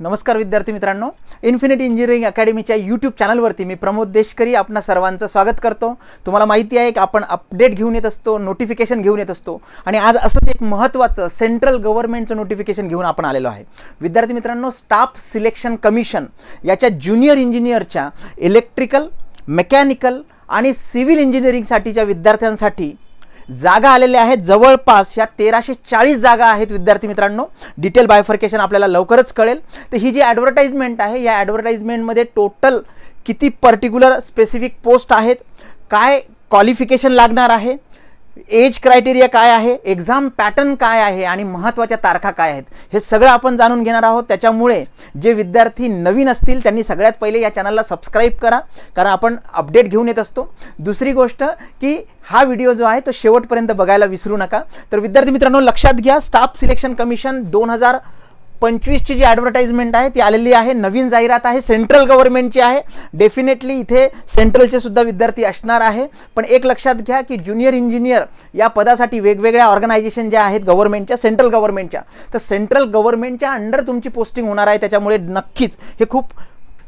नमस्कार विद्यार्थी मित्रांनो इन्फिनिटी इंजिनिअरिंग अकॅडमीच्या यूट्यूब चॅनलवरती मी प्रमोद देशकरी आपणा सर्वांचं स्वागत करतो. तुम्हाला माहिती आहे की आपण अपडेट घेऊन येत असतो नोटिफिकेशन घेऊन येत असतो आणि आज असंच एक महत्त्वाचं सेंट्रल गव्हर्नमेंटचं नोटिफिकेशन घेऊन आपण आलेलो आहे. विद्यार्थी मित्रांनो स्टाफ सिलेक्शन कमिशन याच्या ज्युनियर इंजिनियरच्या इलेक्ट्रिकल मेकॅनिकल आणि सिव्हिल इंजिनिअरिंगसाठीच्या विद्यार्थ्यांसाठी जागा आलेल्या आहेत. जवळपास ह्या तेराशे चाळीस जागा आहेत विद्यार्थी मित्रांनो. डिटेल बायफर्केशन आपल्याला लवकरच कळेल. तर ही जी ॲडव्हर्टाईजमेंट आहे या ॲडव्हर्टाईजमेंटमध्ये टोटल किती पर्टिक्युलर स्पेसिफिक पोस्ट आहेत? काय क्वालिफिकेशन लागणार आहे? एज क्रायटेरिया काय आहे एक्झाम पॅटर्न काय आहे आणि महत्त्वाच्या तारखा काय आहेत हे सगळं आपण जाणून घेणार आहोत. त्याच्यामुळे जे विद्यार्थी नवीन असतील त्यांनी सगळ्यात पहिले या चॅनलला सबस्क्राईब करा कारण आपण अपडेट घेऊन येत असतो. दुसरी गोष्ट की हा व्हिडिओ जो आहे तो शेवटपर्यंत बघायला विसरू नका. तर विद्यार्थी मित्रांनो लक्षात घ्या स्टाफ सिलेक्शन कमिशन दोन हजार पंचवीसची जी ॲडव्हर्टाईजमेंट आहे ती आलेली आहे नवीन जाहिरात आहे सेंट्रल गव्हर्नमेंटची आहे. डेफिनेटली इथे सेंट्रलचे सुद्धा विद्यार्थी असणार आहे. पण एक लक्षात घ्या की ज्युनियर इंजिनियर या पदासाठी वेगवेगळ्या ऑर्गनायझेशन ज्या आहेत गव्हर्नमेंटच्या सेंट्रल गव्हर्नमेंटच्या तर सेंट्रल गव्हर्नमेंटच्या अंडर तुमची पोस्टिंग होणार आहे त्याच्यामुळे नक्कीच हे खूप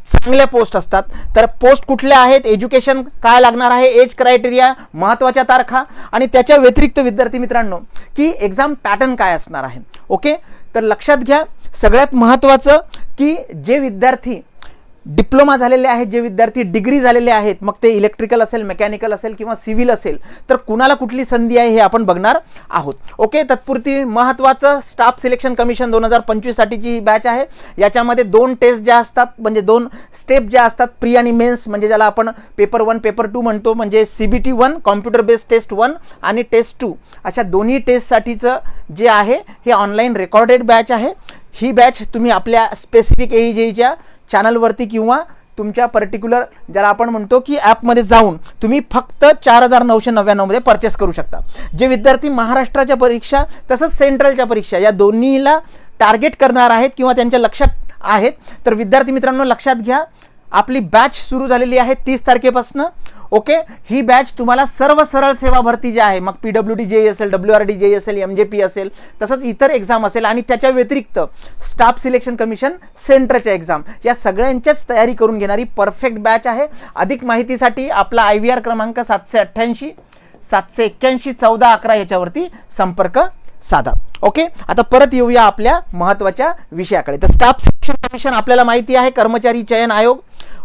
चांगल्या पोस्ट असतात. तर पोस्ट कुठल्या आहेत? एज्युकेशन काय लागणार आहे? एज क्रायटेरिया महत्त्वाच्या तारखा. आणि त्याच्या व्यतिरिक्त विद्यार्थी मित्रांनो की एक्झाम पॅटर्न काय असणार आहे? ओके तर लक्षात घ्या सगळ्यात महत्त्वाचं की जे विद्यार्थी डिप्लोमा झालेले आहेत जे विद्यार्थी डिग्री झालेले आहेत मग ते इलेक्ट्रिकल असेल मेकॅनिकल असेल किंवा सिव्हिल असेल तर कुणाला कुठली संधी आहे हे आपण बघणार आहोत. ओके तत्पुरती महत्त्वाचं स्टाफ सिलेक्शन कमिशन दोन हजार पंचवीससाठीची ही बॅच आहे. याच्यामध्ये दोन टेस्ट ज्या असतात म्हणजे दोन स्टेप ज्या असतात प्री आणि मेन्स म्हणजे ज्याला आपण पेपर वन पेपर टू म्हणतो म्हणजे C B T one computer based test one आणि टेस्ट टू. अशा दोन्ही टेस्टसाठीचं जे आहे हे ऑनलाईन रेकॉर्डेड बॅच आहे. ही बॅच तुम्ही आपल्या स्पेसिफिक ए जेच्या चॅनलवरती किंवा तुमच्या पर्टिक्युलर ज्याला आपण म्हणतो की ॲपमध्ये जाऊन तुम्ही फक्त चार हजार नऊशे नव्याण्णवमध्ये परचेस करू शकता. जे विद्यार्थी महाराष्ट्राच्या परीक्षा तसंच सेंट्रलच्या परीक्षा या दोन्हीला टार्गेट करणार आहेत किंवा त्यांच्या लक्षात आहेत तर विद्यार्थी मित्रांनो लक्षात घ्या. आपली बॅच सुरू झालेली आहे तीस तारखेपासून. ओके ही बॅच तुम्हाला सर्व सरळ सेवा भरती जी आहे मग पी डब्ल्यू डी जे असेल डब्ल्यू आर डी जे असेल एम जे पी असेल तसंच इतर एक्झाम असेल आणि त्याच्या व्यतिरिक्त स्टाफ सिलेक्शन कमिशन सेंटरच्या एक्झाम या सगळ्यांच्याच तयारी करून घेणारी परफेक्ट बॅच आहे. अधिक माहितीसाठी आपला आय व्ही आर क्रमांक सातशे अठ्ठ्याऐंशी सातशे एक्क्याऐंशी चौदा अकरा याच्यावरती संपर्क साधा. ओके आता परत येऊया आपल्या महत्त्वाच्या विषयाकडे. तर स्टाफ सिलेक्शन कमिशन आपल्याला माहिती आहे कर्मचारी चयन आयोग.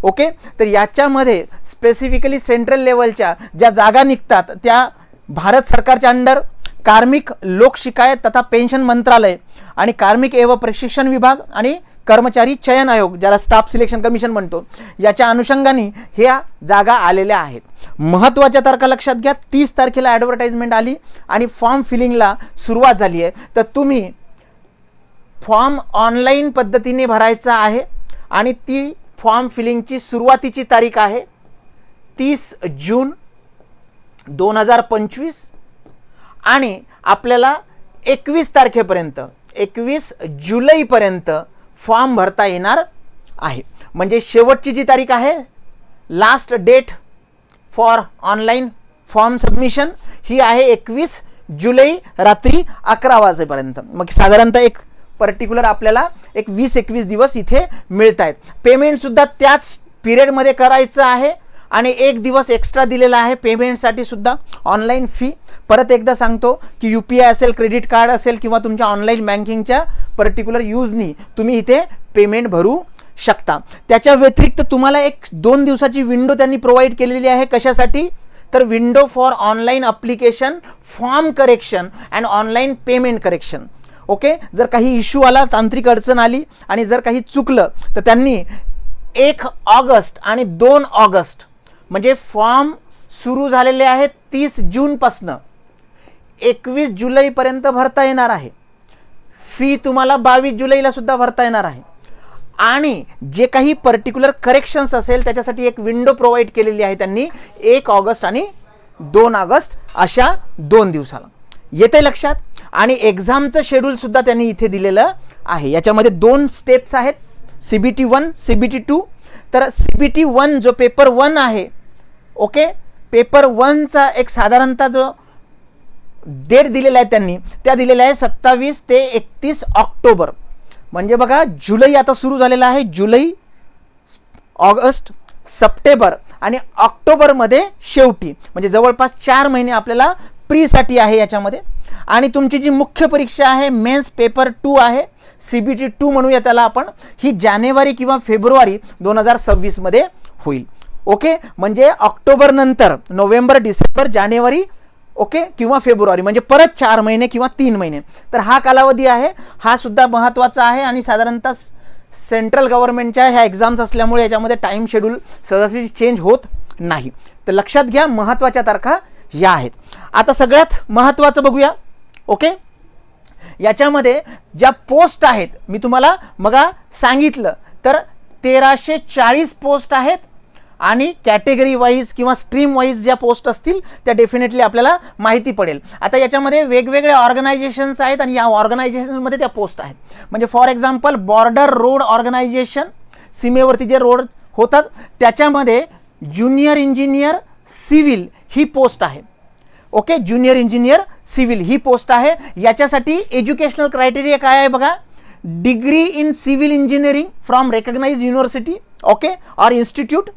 ओके तर याच्यामध्ये स्पेसिफिकली सेंट्रल लेवलच्या ज्या जागा निघतात त्या भारत सरकारच्या अंडर कार्मिक लोकशिकायत तथा पेन्शन मंत्रालय आणि कार्मिक एव प्रशिक्षण विभाग आणि कर्मचारी चयन आयोग ज्याला स्टाफ सिलेक्शन कमिशन म्हणतो याच्या अनुषंगाने ह्या जागा आलेल्या आहेत. महत्त्वाच्या तारखा लक्षात घ्या तीस तारखेला ॲडव्हर्टाईजमेंट आली आणि फॉर्म फिलिंगला सुरुवात झाली आहे. तर तुम्ही फॉर्म ऑनलाईन पद्धतीने भरायचा आहे आणि ती फॉर्म फिलिंगची सुरुवातीची तारीख आहे तीस जून दोन हजार पंचवीस आणि आपल्याला एकवीस तारखेपर्यंत एकवीस जुलैपर्यंत फॉर्म भरता येणार आहे. म्हणजे शेवटची जी तारीख आहे last date for online form submission ही आहे एकवीस जुलै रात्री अकरा वाजेपर्यंत. मग साधारणतः एक पर्टिक्युलर आपल्याला एक वीस एकवीस दिवस इथे मिळत आहेत. पेमेंटसुद्धा त्याच पिरियडमध्ये करायचं आहे आणि एक दिवस एक्स्ट्रा दिलेला आहे पेमेंटसाठी सुद्धा ऑनलाईन फी परत एकदा सांगतो की यू पी आय असेल क्रेडिट कार्ड असेल किंवा तुमच्या ऑनलाईन बँकिंगच्या पर्टिक्युलर यूजनी तुम्ही इथे पेमेंट भरू शकता. त्याच्या व्यतिरिक्त तुम्हाला एक दोन दिवसाची विंडो त्यांनी प्रोव्हाइड केलेली आहे. कशासाठी? तर window for online application form correction and online payment correction okay जर काही इश्यू आला तांत्रिक अडचण आली आणि जर काही चुकलं तर त्यांनी एक ऑगस्ट आणि दोन ऑगस्ट म्हणजे फॉर्म सुरू झालेले आहेत तीस जूनपासनं. एकवीस जुलैपर्यंत भरता येणार आहे. फी तुम्हाला बावीस जुलैला सुद्धा भरता येणार आहे. आणि जे काही पर्टिक्युलर करेक्शन्स असेल त्याच्यासाठी एक विंडो प्रोव्हाइड केलेली आहे त्यांनी एक ऑगस्ट आणि दोन ऑगस्ट अशा दोन दिवसाला. येते लक्षात? आणि एक्झामचं शेड्यूलसुद्धा त्यांनी इथे दिलेलं आहे. याच्यामध्ये दोन स्टेप्स आहेत. C B T one C B T two तर सी बी टी वन जो पेपर वन आहे ओके पेपर वनचा एक साधारणतः जो डेट दिलेला आहे त्यांनी त्या दिलेल्या आहे सत्तावीस ते एकतीस ऑक्टोबर. म्हणजे बघा जुलै आता सुरू झालेला आहे जुलै ऑगस्ट सप्टेंबर आणि ऑक्टोबरमध्ये शेवटी. म्हणजे जवळपास चार महिने आपल्याला प्रीसाठी आहे याच्यामध्ये. आणि तुमची जी मुख्य परीक्षा आहे मेन्स पेपर टू आहे सी बी टी टू म्हणूया त्याला आपण ही जानेवारी किंवा फेब्रुवारी दोन हजार सव्वीसमध्ये होईल. ओके? म्हणजे ऑक्टोबरनंतर नोव्हेंबर डिसेंबर जानेवारी ओके? किंवा फेब्रुवारी म्हणजे परत चार महिने किंवा तीन महिने. तर हा कालावधी आहे हा सुद्धा महत्त्वाचा आहे आणि साधारणतः सेंट्रल गव्हर्नमेंटच्या ह्या एक्झाम्स असल्यामुळे याच्यामध्ये टाईम शेड्यूल सहजासहजी चेंज होत नाही. तर लक्षात घ्या महत्त्वाच्या तारखा या आहेत. आता सगळ्यात महत्त्वाचं बघूया ओके? याच्यामध्ये ज्या पोस्ट आहेत मी तुम्हाला मगा सांगितलं तर तेराशे चाळीस पोस्ट आहेत आणि कॅटेगरी वाईज किंवा स्ट्रीम वाईज ज्या पोस्ट असतील त्या डेफिनेटली आपल्याला माहिती पडेल. आता याच्यामध्ये वेगवेगळे ऑर्गनायझेशन्स आहेत आणि या ऑर्गनायझेशनमध्ये त्या पोस्ट आहेत. म्हणजे for example border road organisation सीमेवरती जे रोड होतात त्याच्यामध्ये ज्युनियर इंजिनियर सिव्हिल ही पोस्ट आहे. ओके ज्युनियर इंजिनियर सिव्हिल ही पोस्ट आहे. याच्यासाठी एज्युकेशनल क्रायटेरिया काय आहे बघा? Degree in civil engineering from recognise university okay or institute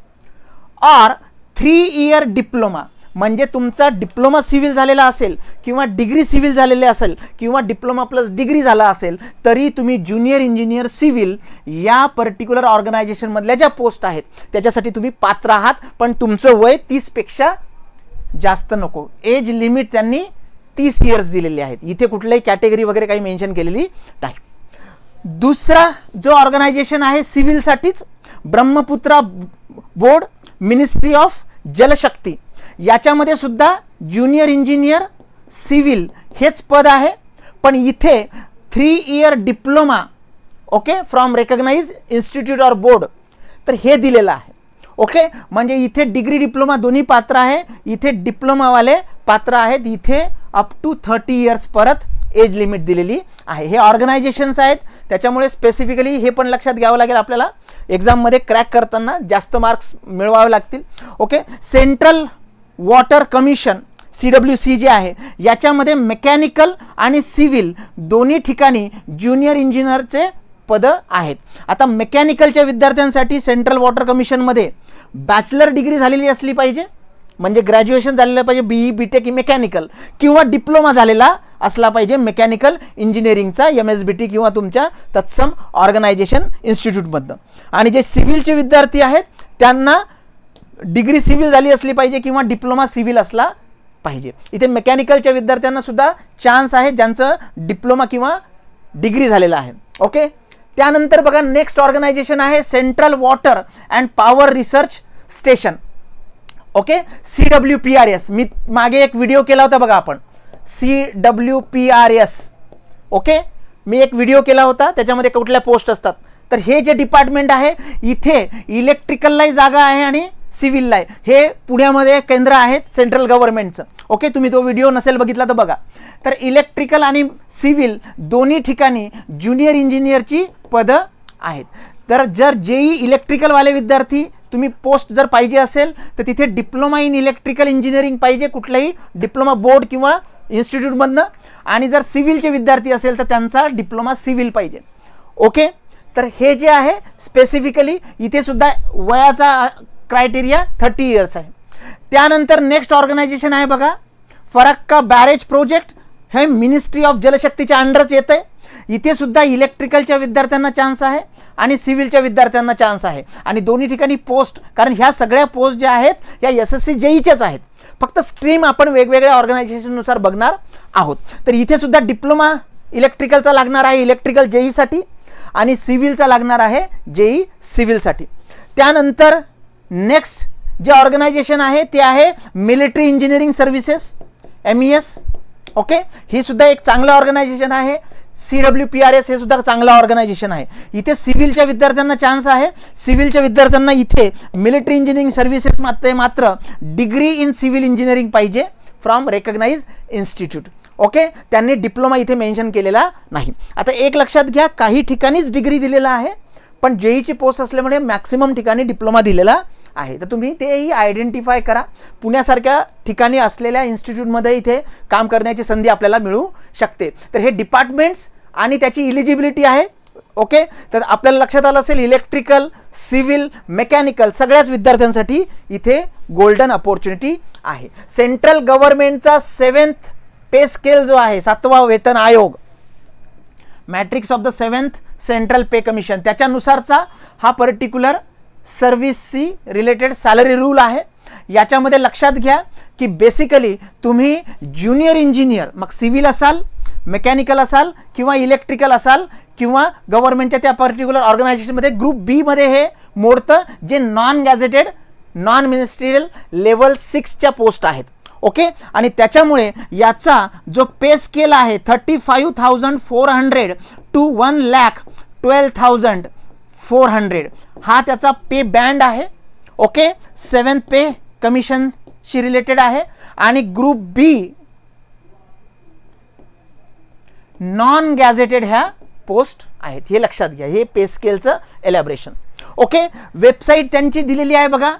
or three year diploma म्हणजे तुमचा डिप्लोमा सिव्हिल झालेला असेल किंवा डिग्री सिव्हिल झालेले असेल किंवा डिप्लोमा प्लस डिग्री झाला असेल तरी तुम्ही ज्युनियर इंजिनियर सिव्हिल या पर्टिक्युलर ऑर्गनायझेशनमधल्या ज्या पोस्ट आहेत त्याच्यासाठी तुम्ही पात्र आहात. पण तुमचं वय तीसपेक्षा जास्त नको. एज लिमिट त्यांनी तीस इयर्स दिलेली आहेत. इथे कुठल्याही कॅटेगरी वगैरे काही मेन्शन केलेली नाही. दुसरा जो ऑर्गनायझेशन आहे सिव्हिलसाठीच Brahmaputra board ministry of Jalshakti याच्यामध्ये सुद्धा ज्युनियर इंजिनियर सिव्हिल हेच पद आहे. पण इथे three year diploma okay from recognise institute or board तर हे दिलेलं आहे. ओके म्हणजे इथे डिग्री डिप्लोमा दोन्ही पात्र आहे. इथे डिप्लोमावाले पात्र आहेत. इथे अप टू थर्टी इयर्स परत एज लिमिट दिलेली आहे. हे ऑर्गनायझेशन्स आहेत. त्याच्यामुळे स्पेसिफिकली हे पण लक्षात घ्यावं लागेल आपल्याला. एक्झाममध्ये क्रॅक करताना जास्त मार्क्स मिळवावे लागतील. Okay central water commission C W C जे आहे याच्यामध्ये मेकॅनिकल आणि सिव्हिल दोन्ही ठिकाणी ज्युनियर इंजिनियरचे पदं आहेत. आता मेकॅनिकलच्या विद्यार्थ्यांसाठी सेंट्रल वॉटर कमिशनमध्ये बॅचलर डिग्री झालेली असली पाहिजे. म्हणजे ग्रॅज्युएशन झालेलं पाहिजे B E B tech mechanical किंवा डिप्लोमा झालेला असला पाहिजे मेकॅनिकल इंजिनिअरिंगचा एम एस बी टी किंवा तुमच्या तत्सम ऑर्गनायझेशन इन्स्टिट्यूटमधनं आणि जे सिव्हिलचे विद्यार्थी आहेत त्यांना डिग्री सिव्हिल झाली असली पाहिजे किंवा डिप्लोमा सिव्हिल असला पाहिजे. इथे मेकॅनिकलच्या विद्यार्थ्यांना सुद्धा चान्स आहे ज्यांचं डिप्लोमा किंवा डिग्री झालेलं आहे. ओके त्यानंतर बघा नेक्स्ट ऑर्गनायझेशन आहे central water and power research station okay C W P R S मी मागे एक व्हिडिओ केला होता बघा आपण. C W P R S okay मी एक व्हिडिओ केला होता त्याच्यामध्ये कुठल्या पोस्ट असतात. तर हे जे डिपार्टमेंट आहे इथे इलेक्ट्रिकललाही जागा आहे आणि सिव्हिलला आहे हे पुण्यामध्ये केंद्र आहेत सेंट्रल गव्हर्नमेंटचं ओके तुम्ही तो व्हिडिओ नसेल बघितला तर बघा. तर इलेक्ट्रिकल आणि सिव्हिल दोन्ही ठिकाणी ज्युनियर इंजिनियरची पदं आहेत. तर जर जेई इलेक्ट्रिकलवाले विद्यार्थी तुम्ही पोस्ट जर पाहिजे असेल तर तिथे डिप्लोमा इन इलेक्ट्रिकल इंजिनिअरिंग पाहिजे कुठलाही डिप्लोमा बोर्ड किंवा इन्स्टिट्यूटमधनं. आणि जर सिव्हिलचे विद्यार्थी असेल तर त्यांचा डिप्लोमा सिव्हिल पाहिजे. ओके? तर हे जे आहे स्पेसिफिकली इथे सुद्धा वयाचा क्रायटेरिया थर्टी इयर्स आहे. त्यानंतर नेक्स्ट ऑर्गनायझेशन आहे बघा. फरक्का बॅरेज प्रोजेक्ट हे मिनिस्ट्री ऑफ जलशक्तीच्या अंडरच येतं आहे इथे सुद्धा इलेक्ट्रिकलच्या विद्यार्थ्यांना चान्स आहे आणि सिव्हिलच्या विद्यार्थ्यांना चान्स आहे. आणि दोन्ही ठिकाणी पोस्ट कारण ह्या सगळ्या पोस्ट ज्या आहेत या एस एस सी जेईच्याच आहेत. फक्त स्ट्रीम आपण वेगवेगळ्या ऑर्गनायझेशननुसार बघणार आहोत. तर इथे सुद्धा डिप्लोमा इलेक्ट्रिकलचा लागणार आहे इलेक्ट्रिकल जेईसाठी आणि सिव्हिलचा लागणार आहे जेई सिव्हिलसाठी त्यानंतर नेक्स्ट जे ऑर्गनायझेशन आहे ते आहे military engineering services M E S okay ही सुद्धा एक चांगलं ऑर्गनायझेशन आहे. C W P R S हे सुद्धा चांगला ऑर्गनायझेशन आहे. इथे सिव्हिलच्या विद्यार्थ्यांना चान्स आहे. सिव्हिलच्या विद्यार्थ्यांना इथे मिलिटरी इंजिनिअरिंग सर्व्हिसेस मात्र मात्र डिग्री इन सिव्हिल इंजिनिअरिंग पाहिजे फ्रॉम रेकग्नाइज इन्स्टिट्यूट ओके त्यांनी डिप्लोमा इथे मेन्शन केलेला नाही. आता एक लक्षात घ्या काही ठिकाणीच डिग्री दिलेला आहे पण जेईची पोस्ट असल्यामुळे मॅक्सिमम ठिकाणी डिप्लोमा दिलेला आहे. तर तुम्ही तेही आयडेंटिफाय करा. पुण्यासारख्या ठिकाणी असलेल्या इन्स्टिट्यूटमध्ये इथे काम करण्याची संधी आपल्याला मिळू शकते. तर हे डिपार्टमेंट्स आणि त्याची इलिजिबिलिटी आहे. ओके तर आपल्याला लक्षात आलं असेल इलेक्ट्रिकल सिव्हिल मेकॅनिकल सगळ्याच विद्यार्थ्यांसाठी इथे गोल्डन अपॉर्च्युनिटी आहे. सेंट्रल गव्हर्नमेंटचा सेवन्थ पे स्केल जो आहे सातवा वेतन आयोग. Matrix of the seventh central pay commission त्याच्यानुसारचा हा पर्टिक्युलर सर्व्हिसशी रिलेटेड सॅलरी रूल आहे. याच्यामध्ये लक्षात घ्या की बेसिकली तुम्ही ज्युनियर इंजिनियर मग सिव्हिल असाल मेकॅनिकल असाल किंवा इलेक्ट्रिकल असाल किंवा गव्हर्नमेंटच्या त्या पर्टिक्युलर ऑर्गनायझेशनमध्ये ग्रुप बीमध्ये हे मोडतं जे non gazetted non ministerial level सिक्सच्या post आहेत. ओके आणि त्याच्यामुळे याचा जो पे स्केल आहे thirty five thousand four hundred two one lakh twelve thousand four hundred. हा त्याचा पे बँड आहे. ओके? सेवन्थ पे कमिशनशी रिलेटेड आहे. आणि ग्रुप बी नॉन गॅझेटेड ह्या पोस्ट आहेत. हे लक्षात घ्या. हे पे स्केलचं एलॅबरेशन ओके? वेबसाईट त्यांची दिलेली आहे बघा.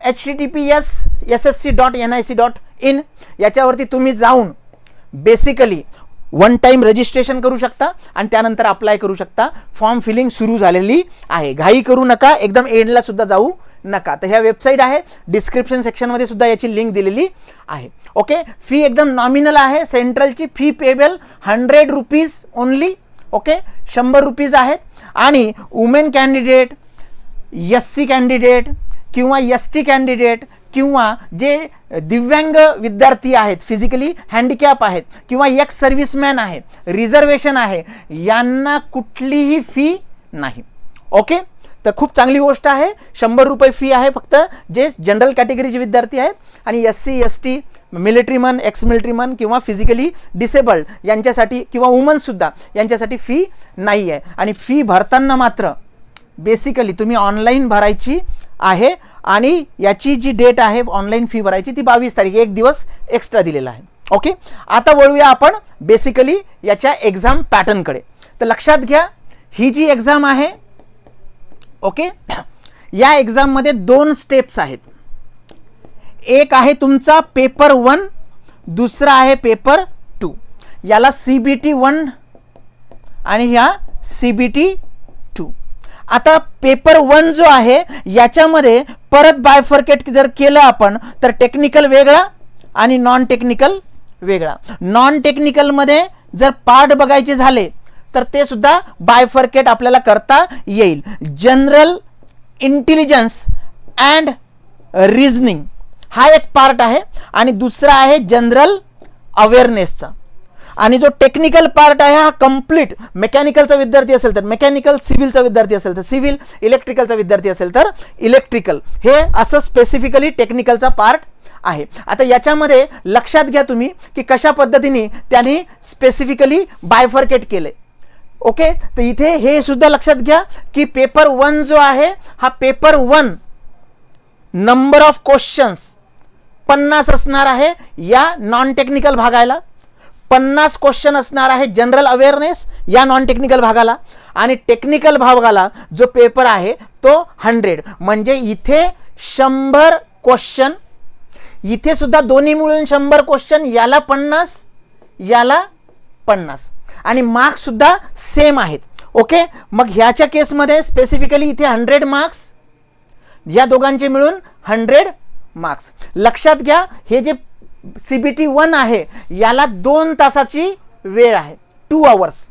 H T T P S S S C dot N I C dot in याच्यावरती तुम्ही जाऊन बेसिकली वन टाईम रजिस्ट्रेशन करू शकता आणि त्यानंतर अप्लाय करू शकता. फॉर्म फिलिंग सुरू झालेली आहे. घाई करू नका. एकदम एंडला सुद्धा जाऊ नका. तर ह्या वेबसाईट आहे. डिस्क्रिप्शन सेक्शनमध्ये सुद्धा याची लिंक दिलेली आहे. ओके फी एकदम नॉमिनल आहे. सेंट्रलची fee payable hundred rupees only okay शंभर रुपीज आहेत. आणि women candidate S C candidate किंवा एस टी कॅन्डिडेट किंवा जे दिव्यांग विद्यार्थी आहेत फिजिकली हँडिकॅप आहेत किंवा एक्स सर्व्हिसमॅन आहे रिझर्वेशन आहे यांना कुठलीही फी नाही. ओके तर खूप चांगली गोष्ट आहे. शंभर रुपये फी आहे फक्त. जे जनरल कॅटेगरीचे विद्यार्थी आहेत आणि S C S T military man ex military man किंवा फिजिकली डिसेबल्ड यांच्यासाठी किंवा वुमन्ससुद्धा यांच्यासाठी फी नाही आहे आणि फी भरताना मात्र बेसिकली तुम्ही ऑनलाईन भरायची आहे. आणि याची जी डेट आहे ऑनलाईन फी भरायची ती बावीस तारीख एक दिवस एक्स्ट्रा दिलेला आहे. ओके आता वळूया आपण बेसिकली याच्या एक्झाम पॅटर्नकडे तर लक्षात घ्या ही जी एक्झाम आहे ओके या एक्झाममध्ये दोन स्टेप्स आहेत. एक आहे तुमचा पेपर वन दुसरा आहे पेपर टू याला सी बी टी वन आणि ह्या सी बी टी आता पेपर वन जो आहे याच्यामध्ये परत बायफर्केट जर केलं आपण तर टेक्निकल वेगळा आणि नॉन टेक्निकल वेगळा. नॉन टेक्निकलमध्ये जर पार्ट बघायचे झाले तर ते सुद्धा बायफर्केट आपल्याला करता येईल. जनरल इंटेलिजन्स अँड रिझनिंग हा एक पार्ट आहे. आणि दुसरा आहे जनरल अवेअरनेसचा आणि जो टेक्निकल पार्ट आहे हा कंप्लीट मेकॅनिकलचा विद्यार्थी असेल तर मेकॅनिकल सिव्हिलचा विद्यार्थी असेल तर सिव्हिल इलेक्ट्रिकलचा विद्यार्थी असेल तर इलेक्ट्रिकल हे असं स्पेसिफिकली टेक्निकलचा पार्ट आहे. आता याच्यामध्ये लक्षात घ्या तुम्ही की कशा पद्धतीने त्यांनी स्पेसिफिकली बायफर्केट केले. ओके तर इथे हे सुद्धा लक्षात घ्या की पेपर वन जो आहे हा paper one number of questions पन्नास असणार आहे या नॉन टेक्निकल भागायला. पन्नास क्वेश्चन असणार आहे जनरल अवेअरनेस या नॉन टेक्निकल भागाला. आणि टेक्निकल भागाला जो पेपर आहे तो हंड्रेड म्हणजे इथे शंभर क्वेश्चन इथे सुद्धा दोन्ही मिळून शंभर क्वेश्चन याला पन्नास याला पन्नास. आणि मार्क्ससुद्धा सेम आहेत. ओके मग ह्याच्या केसमध्ये स्पेसिफिकली इथे हंड्रेड मार्क्स या दोघांचे मिळून हंड्रेड मार्क्स लक्षात घ्या हे जे सी बी टी वन आहे याला दोन तासाची वेळ आहे टू आवर्स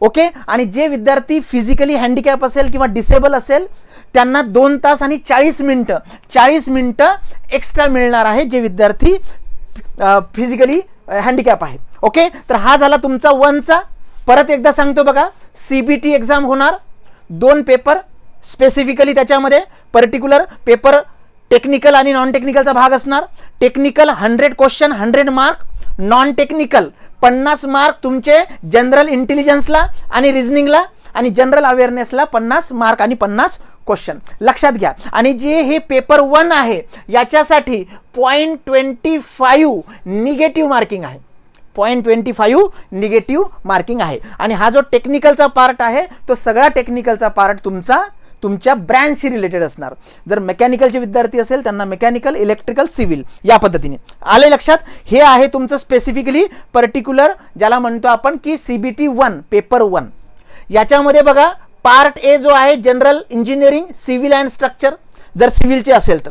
ओके आणि जे विद्यार्थी फिजिकली हँडिकॅप असेल किंवा डिसेबल असेल त्यांना दोन तास आणि चाळीस मिनटं चाळीस मिनटं एक्स्ट्रा मिळणार आहे जे विद्यार्थी फिजिकली हँडिकॅप आहे. ओके तर हा झाला तुमचा वनचा. परत एकदा सांगतो बघा सी बी टी एक्झाम होणार. दोन पेपर स्पेसिफिकली त्याच्यामध्ये पर्टिक्युलर पेपर टेक्निकल आणि नॉन टेक्निकलचा भाग असणार. Technical hundred question hundred mark non technical पन्नास मार्क तुमचे जनरल इंटेलिजन्सला आणि रिझनिंगला आणि जनरल अवेअरनेसला पन्नास मार्क आणि पन्नास क्वेश्चन लक्षात घ्या. आणि जे हे पेपर वन आहे याच्यासाठी point twenty five negative marking आहे. Point twenty five negative marking आहे. आणि हा जो टेक्निकलचा पार्ट आहे तो सगळा टेक्निकलचा पार्ट तुमचा तुमच्या ब्रँडशी रिलेटेड असणार. जर मेकॅनिकलचे विद्यार्थी असेल त्यांना मेकॅनिकल इलेक्ट्रिकल सिव्हिल या पद्धतीने. आले लक्षात? हे आहे तुमचं स्पेसिफिकली पर्टिक्युलर ज्याला म्हणतो आपण की C B T one paper one याच्यामध्ये बघा पार्ट ए जो आहे general engineering civil and structure जर सिव्हिलचे असेल तर.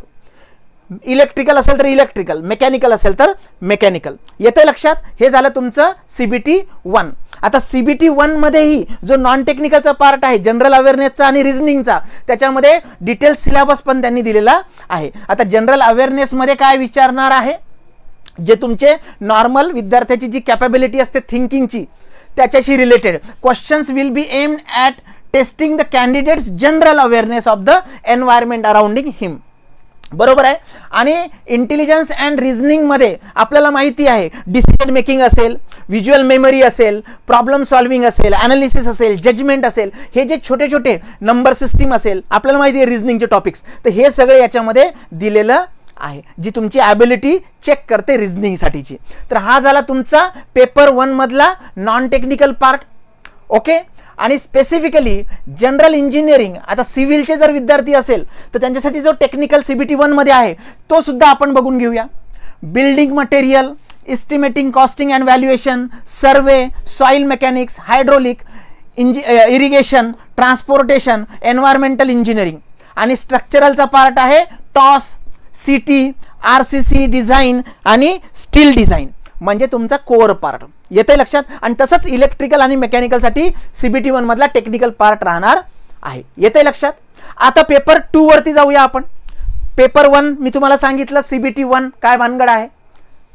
इलेक्ट्रिकल असेल तर इलेक्ट्रिकल मेकॅनिकल असेल तर मेकॅनिकल. येते लक्षात? हे झालं तुमचं सी बी टी वन आता सीबीटी वन मध्येही जो नॉन टेक्निकलचा पार्ट आहे जनरल अवेअरनेसचा आणि रिझनिंगचा त्याच्यामध्ये डिटेल सिलेबस पण त्यांनी दिलेला आहे. आता जनरल अवेअरनेसमध्ये काय विचारणार आहे? जे तुमचे नॉर्मल विद्यार्थ्याची जी कॅपॅबिलिटी असते थिंकिंगची त्याच्याशी related questions will be aimed at testing the candidates general awareness of the environment arounding him बरोबर आहे? आणि इंटेलिजन्स अँड रिझनिंगमध्ये आपल्याला माहिती आहे डिसिजन मेकिंग असेल व्हिज्युअल मेमरी असेल प्रॉब्लेम सॉल्विंग असेल ॲनालिसिस असेल जजमेंट असेल हे जे छोटे छोटे नंबर सिस्टीम असेल आपल्याला माहिती आहे रिझनिंगचे टॉपिक्स तर हे सगळे याच्यामध्ये दिलेलं आहे जी तुमची ॲबिलिटी चेक करते रिझनिंगसाठीची तर हा झाला तुमचा पेपर वनमधला नॉन टेक्निकल पार्ट ओके आणि स्पेसिफिकली जनरल इंजिनिअरिंग आता सिव्हिलचे जर विद्यार्थी असेल तर त्यांच्यासाठी जो टेक्निकल सी बी टी वनमध्ये आहे तो सुद्धा आपण बघून घेऊया. Building material estimating costing and valuation survey soil mechanics hydraulic इंजि irrigation transportation environmental engineering आणि स्ट्रक्चरलचा पार्ट आहे TOS C T R C C design आणि स्टील डिझाईन. म्हणजे तुमचा कोअर पार्ट. येते लक्षात. आणि तसंच इलेक्ट्रिकल आणि मेकॅनिकलसाठी सी बी टी वनमधला टेक्निकल पार्ट राहणार आहे. येते लक्षात? आता पेपर टू वरती जाऊया आपण. पेपर वन मी तुम्हाला सांगितलं सी बी टी वन काय भानगड आहे?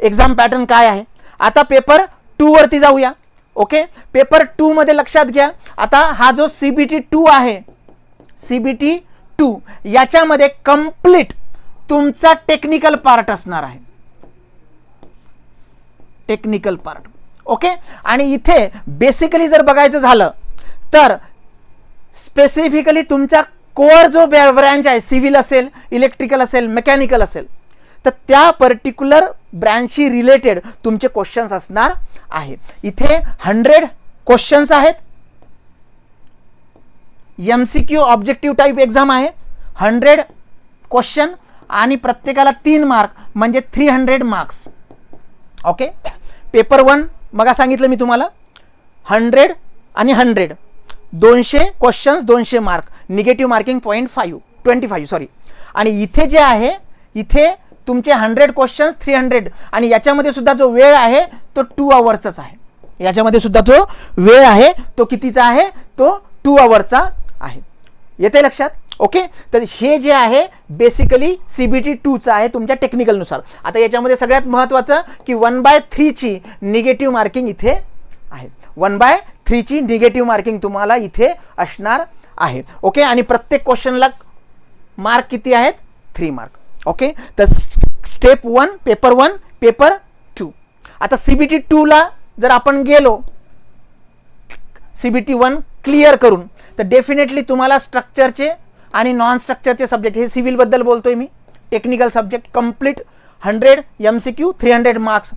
एक्झाम पॅटर्न काय आहे? आता पेपर टू वरती जाऊया. ओके पेपर टू मध्ये लक्षात घ्या. आता हा जो सी बी टी टू आहे सी बी टी टू याच्यामध्ये कंप्लीट तुमचा टेक्निकल पार्ट असणार आहे. Technical part okay? आणि इथे बेसिकली जर बघायचं झालं तर स्पेसिफिकली तुमचा कोअर जो ब्रँच आहे सिव्हिल असेल इलेक्ट्रिकल असेल मेकॅनिकल असेल तर त्या पर्टिक्युलर ब्रँचशी रिलेटेड तुमचे क्वेश्चन्स असणार आहे. इथे हंड्रेड क्वेश्चन्स आहेत. M C Q objective type exam आहे. हंड्रेड क्वेश्चन आणि प्रत्येकाला तीन मार्क म्हणजे three hundred marks okay? Paper one मगा सांगितलं मी तुम्हाला? हंड्रेड आणि हंड्रेड. दोनशे क्वेश्चन्स दोनशे mark negative marking point five twenty five sorry आणि इथे जे आहे इथे तुमचे हंड्रेड क्वेश्चन्स थ्री हंड्रेड आणि याच्यामध्ये सुद्धा जो वेळ आहे तो टू आवरचाच आहे. याच्यामध्ये सुद्धा तो वेळ आहे तो कितीचा आहे? तो टू आवरचा आहे. येते लक्षात? ओके? तर हे जे आहे बेसिकली सी बी टी टूचं आहे तुमच्या टेक्निकलनुसार आता याच्यामध्ये सगळ्यात महत्त्वाचं की वन बाय थ्रीची निगेटिव्ह मार्किंग इथे आहे. वन बाय थ्रीची निगेटिव्ह मार्किंग तुम्हाला इथे असणार आहे. ओके? आणि प्रत्येक क्वेश्चनला मार्क किती आहेत? Three mark okay? तर step one paper one paper two आता सी बी टी टूला जर आपण गेलो C B T one clear करून तर डेफिनेटली तुम्हाला स्ट्रक्चरचे आणि नॉन स्ट्रक्चरचे सब्जेक्ट हे सिव्हिलबद्दल बोलतोय मी. Technical subject complete hundred M C Q three hundred marks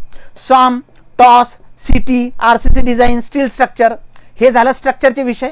SOM TOS C T R C C design steel structure हे झालं स्ट्रक्चरचे विषय.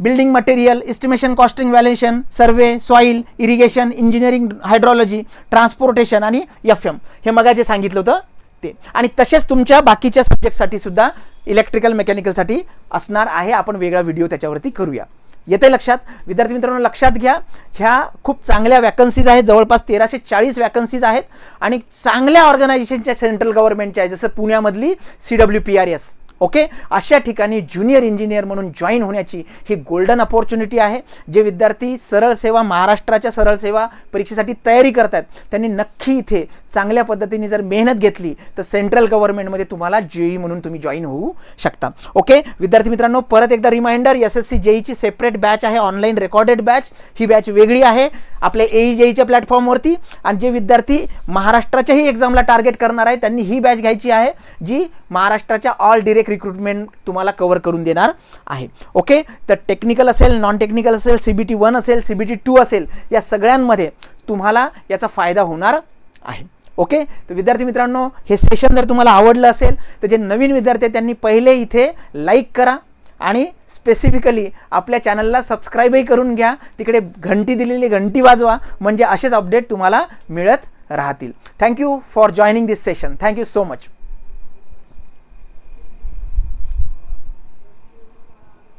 Building material estimation costing valuation survey soil irrigation engineering hydrology transportation आणि F M हे मगाचे सांगितलं होतं ते. आणि तसेच तुमच्या बाकीच्या सब्जेक्टसाठी सुद्धा इलेक्ट्रिकल मेकॅनिकलसाठी असणार आहे. आपण वेगळा व्हिडिओ त्याच्यावरती करूया. येते लक्षात. विद्यार्थी मित्रांनो लक्षात घ्या. ह्या खूप चांगल्या वॅकन्सीज आहेत. जवळपास तेराशे चाळीस वॅकन्सीज आहेत. आणि चांगल्या ऑर्गनायझेशनच्या सेंट्रल गव्हर्नमेंटच्या आहे जसं पुण्यामधली C W P R S okay? अशा ठिकाणी ज्युनियर इंजिनियर म्हणून जॉईन होण्याची ही गोल्डन अपॉर्च्युनिटी आहे जे विद्यार्थी सरळ सेवा महाराष्ट्राच्या सरळ सेवा परीक्षेसाठी तयारी करतात त्यांनी नक्की इथे चांगल्या पद्धतीने जर मेहनत घेतली तर सेंट्रल गव्हर्नमेंटमध्ये तुम्हाला जेई म्हणून तुम्ही जॉईन होऊ शकता. ओके? विद्यार्थी मित्रांनो परत एकदा रिमाइंडर एस एस सी जेईची सेपरेट बॅच आहे ऑनलाईन रेकॉर्डेड बॅच ही बॅच वेगळी आहे. आपल्या एई जेईच्या प्लॅटफॉर्मवरती आणि जे विद्यार्थी महाराष्ट्राच्याही एक्झामला टार्गेट करणार आहे त्यांनी ही बॅच घ्यायची आहे जी महाराष्ट्राच्या ऑल डिरेक्ट रिक्रुटमेंट तुम्हाला कवर करून देणार आहे. ओके तर टेक्निकल असेल नॉन टेक्निकल असेल सी बी टी वन असेल सी बी टी टू असेल या सगळ्यांमध्ये तुम्हाला याचा फायदा होणार आहे. ओके तर विद्यार्थी मित्रांनो हे सेशन जर तुम्हाला आवडलं असेल तर जे नवीन विद्यार्थी आहेत त्यांनी पहिले इथे लाईक करा. आणि स्पेसिफिकली आपल्या चॅनलला सबस्क्राईबही करून घ्या. तिकडे घंटी दिलेली घंटी वाजवा. म्हणजे असेच अपडेट तुम्हाला मिळत राहतील. Thank you for joining this session thank you so much